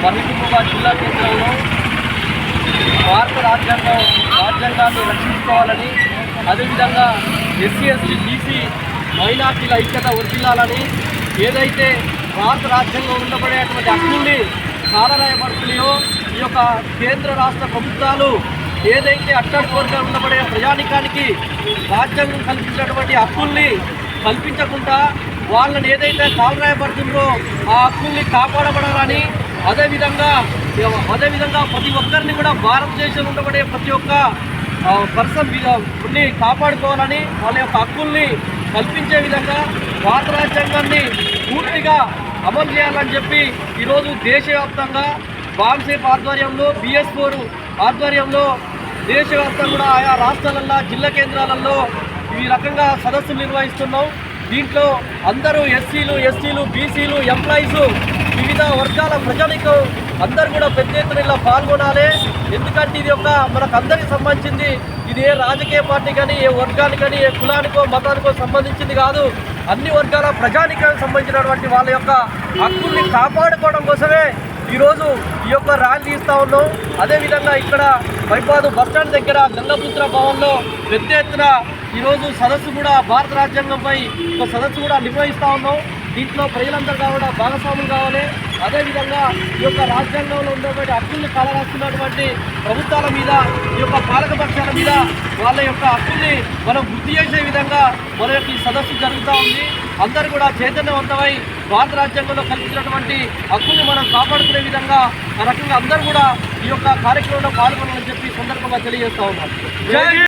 మహబూబాబాద్ జిల్లా కేంద్రంలో భారత రాజ్యాంగం రాజ్యాంగాన్ని రక్షించుకోవాలని అదేవిధంగా ఎస్సీ ఎస్టీ బీసీ మైనార్టీల ఐక్యత వర్తిల్లాలని ఏదైతే భారత రాజ్యాంగంలో ఉండబడేటువంటి హక్కుల్ని కాలరాయబడుతున్నాయో ఈ యొక్క కేంద్ర రాష్ట్ర ప్రభుత్వాలు ఏదైతే అట్టడి కోరిక ఉండబడే ప్రజానికానికి రాజ్యాంగం కల్పించినటువంటి హక్కుల్ని కల్పించకుండా వాళ్ళని ఏదైతే కాలరాయబడుతుందో ఆ హక్కుల్ని కాపాడబడాలని అదేవిధంగా అదేవిధంగా ప్రతి ఒక్కరిని కూడా భారతదేశంలో ఉండబడే ప్రతి ఒక్క పర్సన్ని కాపాడుకోవాలని వాళ్ళ యొక్క హక్కుల్ని కల్పించే విధంగా భారత రాజ్యాంగాన్ని పూర్తిగా అమలు చేయాలని చెప్పి ఈరోజు దేశవ్యాప్తంగా బాంసేప్ ఆధ్వర్యంలో బిఎస్ ఫోర్ ఆధ్వర్యంలో దేశవ్యాప్తంగా కూడా ఆయా రాష్ట్రాలల్లో జిల్లా కేంద్రాలలో ఈ రకంగా సదస్సులు నిర్వహిస్తున్నాం. దీంట్లో అందరూ ఎస్సీలు ఎస్టీలు బీసీలు ఎంప్లాయీస్ వివిధ వర్గాల ప్రజలకు అందరు కూడా పెద్ద ఎత్తున ఇలా పాల్గొనాలి. ఎందుకంటే ఇది ఒక మనకు అందరికి సంబంధించింది. ఇది ఏ రాజకీయ పార్టీ కానీ ఏ వర్గానికి కానీ ఏ కులానికో మతానికో సంబంధించింది కాదు. అన్ని వర్గాల ప్రజానికానికి సంబంధించినటువంటి వాళ్ళ యొక్క హక్కుల్ని కాపాడుకోవడం కోసమే ఈరోజు ఈ యొక్క ర్యాలీ తీస్తూ ఉన్నాం. అదేవిధంగా ఇక్కడ వైపాదు బస్టాండ్ దగ్గర గంగపుత్ర భవన్లో పెద్ద ఎత్తున ఈరోజు సదస్సు కూడా భారత రాజ్యాంగంపై ఒక సదస్సు కూడా నిర్వహిస్తూ ఉన్నాం. దీంట్లో ప్రజలందరూ కూడా భాగస్వాములు కావాలి. అదేవిధంగా ఈ యొక్క రాజ్యాంగంలో ఉన్నటువంటి హక్కుల్ని కాలరాస్తున్నటువంటి ప్రభుత్వాల మీద ఈ యొక్క పాలకపక్షాల మీద వాళ్ళ యొక్క హక్కుల్ని మనం గుర్తు చేసే విధంగా మన యొక్క ఈ సదస్సు జరుగుతూ ఉంది. అందరూ కూడా చైతన్యవంతమై భారత రాజ్యాంగంలో కల్పించినటువంటి హక్కుల్ని మనం కాపాడుకునే విధంగా ఆ రకంగా అందరూ కూడా ఈ యొక్క కార్యక్రమంలో పాల్గొనాలని చెప్పి సందర్భంగా తెలియజేస్తా ఉన్నాం.